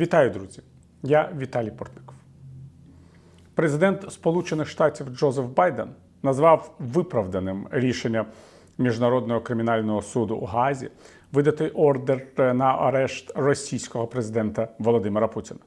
Вітаю, друзі! Я Віталій Портников. Президент Сполучених Штатів Джозеф Байден назвав виправданим рішення Міжнародного кримінального суду у Гаазі видати ордер на арешт російського президента Володимира Путіна.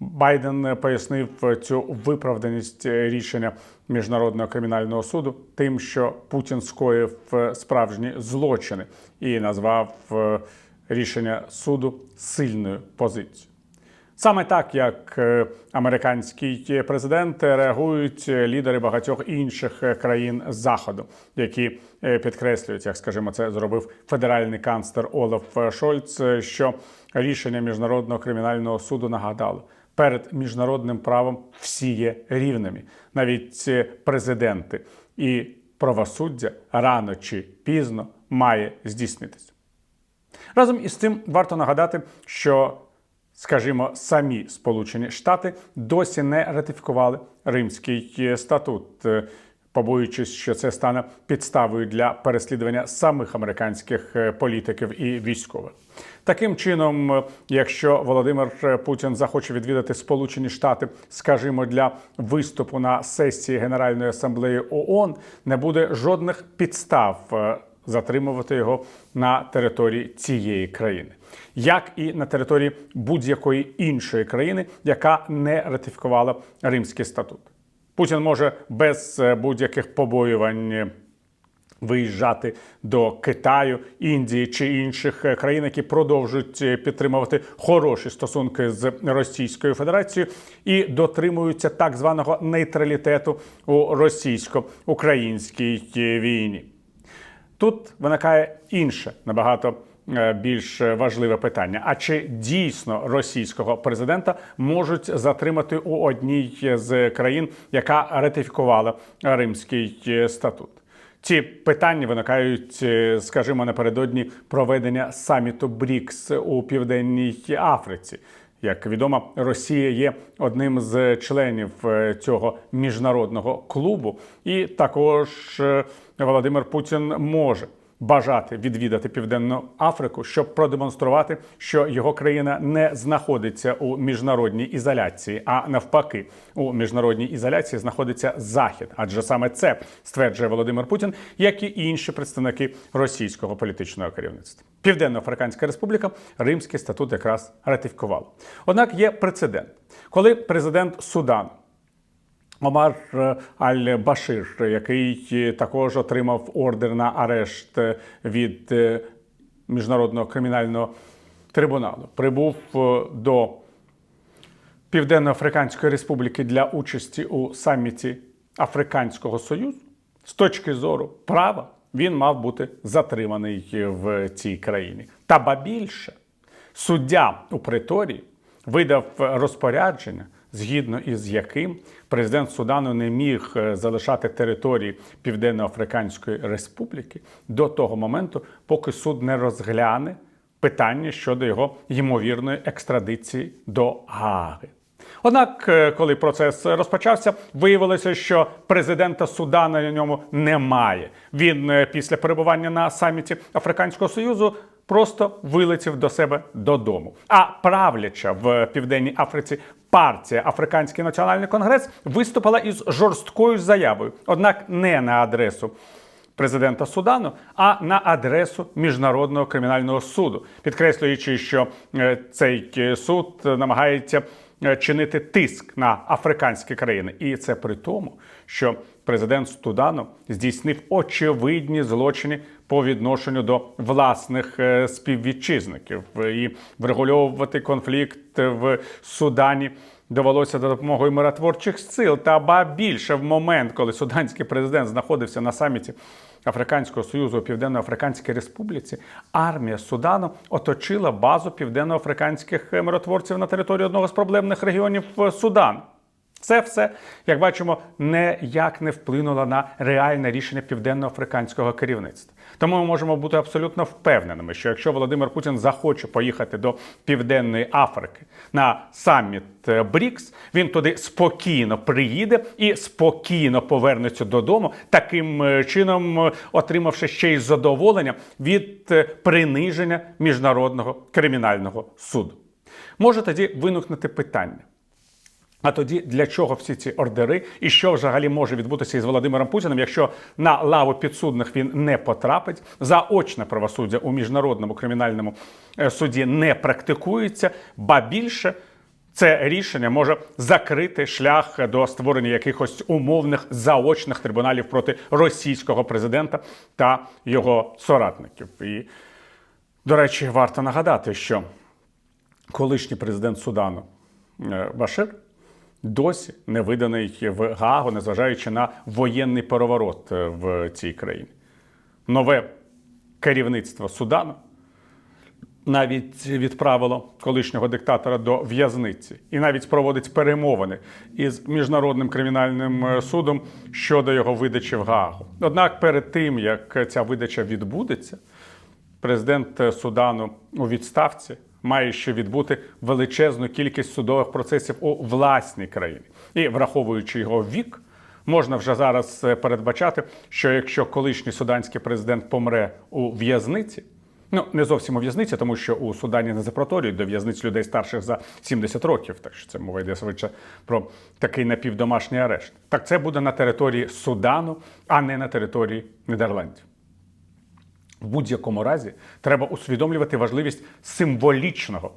Байден пояснив цю виправданість рішення міжнародного кримінального суду тим, що Путін скоїв справжні злочини і назвав е, рішення суду сильною позицією. Саме так, як е, американський президент, реагують лідери багатьох інших е, країн заходу, які е, підкреслюють, як скажімо, це зробив федеральний канцлер Олаф Шольц, е, що рішення міжнародного кримінального суду нагадало. Перед міжнародним правом всі є рівними, навіть е, президенти, і правосуддя рано чи пізно має здійснитися. Разом із тим варто нагадати, що, скажімо, самі Сполучені Штати досі не ратифікували Римський статут, е, побоюючись, що це стане підставою для переслідування самих американських е, політиків і військових. Таким чином, е, якщо Володимир Путін захоче відвідати Сполучені Штати, скажімо, для виступу на сесії Генеральної асамблеї ООН, не буде жодних підстав е, затримувати його на території цієї країни, як і на території будь-якої іншої країни, яка не ратифікувала Римський статут. Путін може без е, будь-яких побоювань. е, Виїжджати до Китаю, Індії чи інших е, країн, які продовжують підтримувати хороші стосунки з Російською Федерацією і дотримуються так званого нейтралітету у російсько-українській війні. Тут виникає інше набагато е, більш важливе питання: а чи дійсно російського президента можуть затримати у одній з країн, яка ратифікувала Римський е, статут? Ці питання виникають, е, скажімо, напередодні проведення саміту БРІКС у південній Африці. Як відомо, Росія є одним з членів е, цього міжнародного клубу, і також е, Володимир Путін може бажати відвідати Південну Африку, щоб продемонструвати, що його країна не знаходиться у міжнародній ізоляції, а навпаки, у міжнародній ізоляції знаходиться Захід, адже саме це стверджує Володимир Путін, як і інші представники російського політичного керівництва. Південно-Африканська Республіка Римський статут якраз ратифікувала. Однак є прецедент, коли президент Судану Омар е, Аль-Башир, який е, також отримав ордер на арешт е, від міжнародного кримінального трибуналу, прибув до Південно-Африканської Республіки для участі у саміті Африканського Союзу. З точки зору права він мав бути затриманий в цій країні. Та ба більше суддя у приторії видав розпорядження, згідно із яким президент Судану не міг е, залишати території Південно-Африканської Республіки до того моменту, поки суд не розгляне питання щодо його ймовірної екстрадиції до Гааги. Однак, е, коли процес розпочався, виявилося, що президента Судана на ньому немає. Він е, після перебування на саміті Африканського Союзу просто вилетів до себе додому. А правляча в Південній Африці партія Африканський національний конгрес виступила із жорсткою заявою, однак не на адресу президента Судану, а на адресу міжнародного кримінального суду, підкреслюючи, що е, цей е, суд намагається е, чинити тиск на африканські країни, і це при тому, що президент Судану здійснив очевидні злочини по відношенню до власних е, співвітчизників і врегульовувати конфлікт в Судані. Довелося за допомогою миротворчих сил та ба більше в момент, коли суданський президент знаходився на саміті Африканського Союзу у Південно-Африканській Республіці, армія Судану оточила базу південно-африканських миротворців на території одного з проблемних регіонів е, Судану. Це все, як бачимо, ніяк не вплинуло на реальне рішення південно-африканського керівництва. Тому ми можемо бути абсолютно впевненими, що якщо Володимир Путін захоче поїхати до Південної Африки на саміт е, БРІКС, він туди спокійно приїде і спокійно повернеться додому, таким е, чином е, отримавши ще й задоволення від приниження міжнародного кримінального суду. Може тоді виникнути питання. А тоді для чого всі ці ордери, і що взагалі може відбутися із Володимиром Путіним, якщо на лаву підсудних він не потрапить, заочне правосуддя у міжнародному кримінальному е, суді не практикується, ба більше це рішення може закрити шлях до створення якихось умовних заочних трибуналів проти російського президента та його соратників. І, до речі, варто нагадати, що колишній президент Судану е, Башир досі не виданий в Гаагу, незважаючи на воєнний переворот е, в цій країні. Нове керівництво Судану навіть відправило колишнього диктатора до в'язниці і навіть проводить перемовини із міжнародним кримінальним е, судом щодо його видачі в Гаагу. Однак перед тим як ця видача відбудеться, президент е, Судану у відставці має ще відбути величезну кількість судових процесів у власній країні. І враховуючи його вік, можна вже зараз е, передбачати, що якщо колишній суданський президент помре у в'язниці, ну не зовсім у в'язниці, тому що у Судані не запроторюють до в'язниць людей старших за 70 років, так що це мова йде швидше про такий напівдомашній арешт. Так це буде на території Судану, а не на території Нідерландів. В будь-якому разі треба усвідомлювати важливість символічного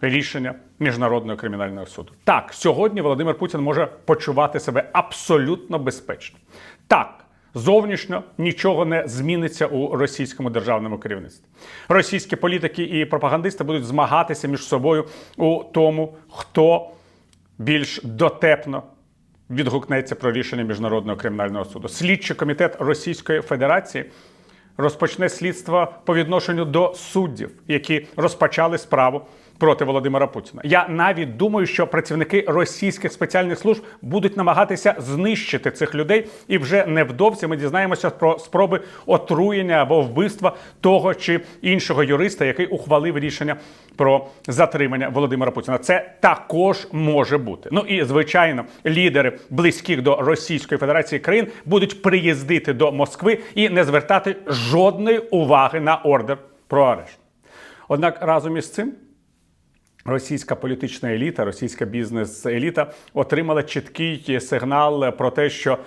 рішення Міжнародного кримінального суду. Так, сьогодні Володимир Путін може почувати себе абсолютно безпечно. Так, зовнішньо нічого не зміниться у російському державному керівництві. Російські політики і пропагандисти будуть змагатися між собою у тому, хто більш дотепно відгукнеться про рішення Міжнародного кримінального суду. Слідчий комітет Російської Федерації розпочне слідство по відношенню до суддів, які розпочали справу проти Володимира Путіна. Я навіть думаю, що працівники російських спеціальних служб будуть намагатися знищити цих людей, і вже невдовзі ми дізнаємося про спроби отруєння або вбивства того чи іншого юриста, який ухвалив рішення про затримання Володимира Путіна. Це також може бути. Ну і звичайно, лідери близьких до Російської Федерації країн будуть приїздити до Москви і не звертати жодної уваги на ордер про арешт. Однак разом із цим. Російська політична еліта, російська бізнес-еліта отримала чіткий сигнал про те, що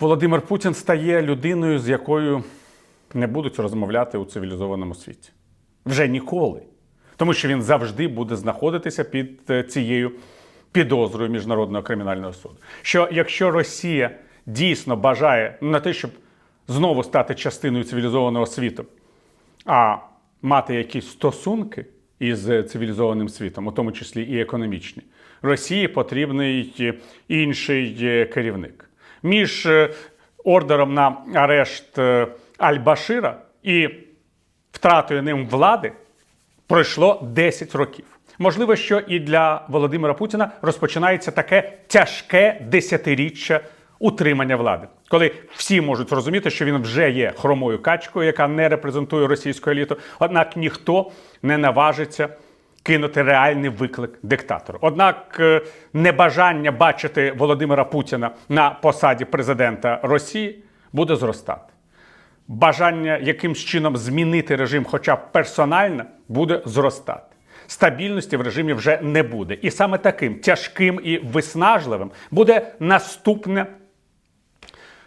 Володимир Путін стає людиною, з якою не будуть розмовляти у цивілізованому світі. Вже ніколи. Тому що він завжди буде знаходитися під е, цією підозрою Міжнародного кримінального суду. Що якщо Росія дійсно бажає не те, щоб знову стати частиною цивілізованого світу, а мати якісь стосунки із цивілізованим світом, у тому числі і економічні, Росії потрібний інший е, керівник. Між е, ордером на арешт е, Аль-Башира і втратою ним влади пройшло 10 років. Можливо, що і для Володимира Путіна розпочинається таке тяжке десятиріччя утримання влади, коли всі можуть зрозуміти, що він вже є хромою качкою, яка не репрезентує російську еліту, однак ніхто не наважиться кинути реальний виклик диктатору. Однак е, небажання бачити Володимира Путіна на посаді президента Росії буде зростати. Бажання якимсь чином змінити режим, хоча б персонально, буде зростати. Стабільності в режимі вже не буде. І саме таким тяжким і виснажливим буде наступне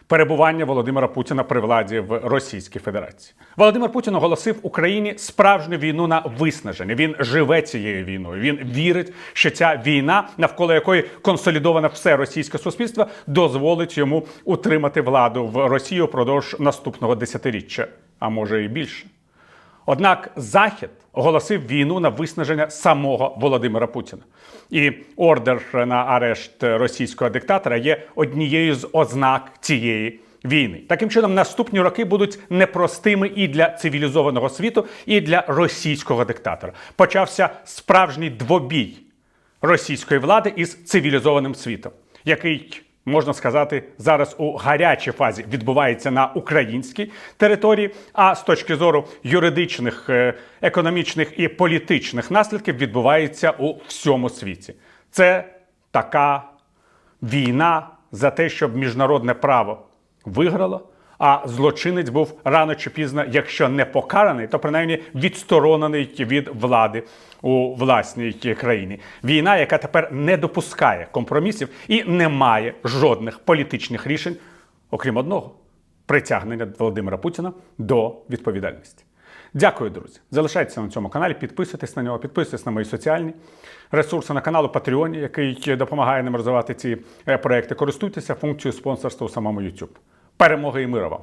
перебування Володимира Путіна при владі в Російській Федерації. Володимир Путін оголосив Україні справжню війну на виснаження. Він живе цією війною. Він вірить, що ця війна, навколо якої консолідоване все російське суспільство, дозволить йому утримати владу в Росії впродовж наступного десятиріччя, а може і більше. Однак Захід оголосив війну на виснаження самого Володимира Путіна. І ордер на арешт російського диктатора є однією з ознак цієї війни. Таким чином, наступні роки будуть непростими і для цивілізованого світу, і для російського диктатора. Почався справжній двобій російської влади із цивілізованим світом, який можна сказати, зараз у гарячій фазі відбувається на українській території. А з точки зору юридичних, е, економічних і політичних наслідків відбувається у всьому світі. Це така війна за те, щоб міжнародне право виграло, А злочинець був рано чи пізно, якщо не покараний, то принаймні відсторонений від влади у власній країні. Війна, яка тепер не допускає компромісів і не має жодних політичних рішень, окрім одного притягнення Володимира Путіна до відповідальності. Дякую, друзі. Залишайтеся на цьому каналі, підписуйтесь на нього, підписуйтесь на мої соціальні ресурси на каналу Patreon, який допомагає нам розвивати ці е, проекти. Користуйтеся функцією спонсорства у самому YouTube. Перемоги і мира вам!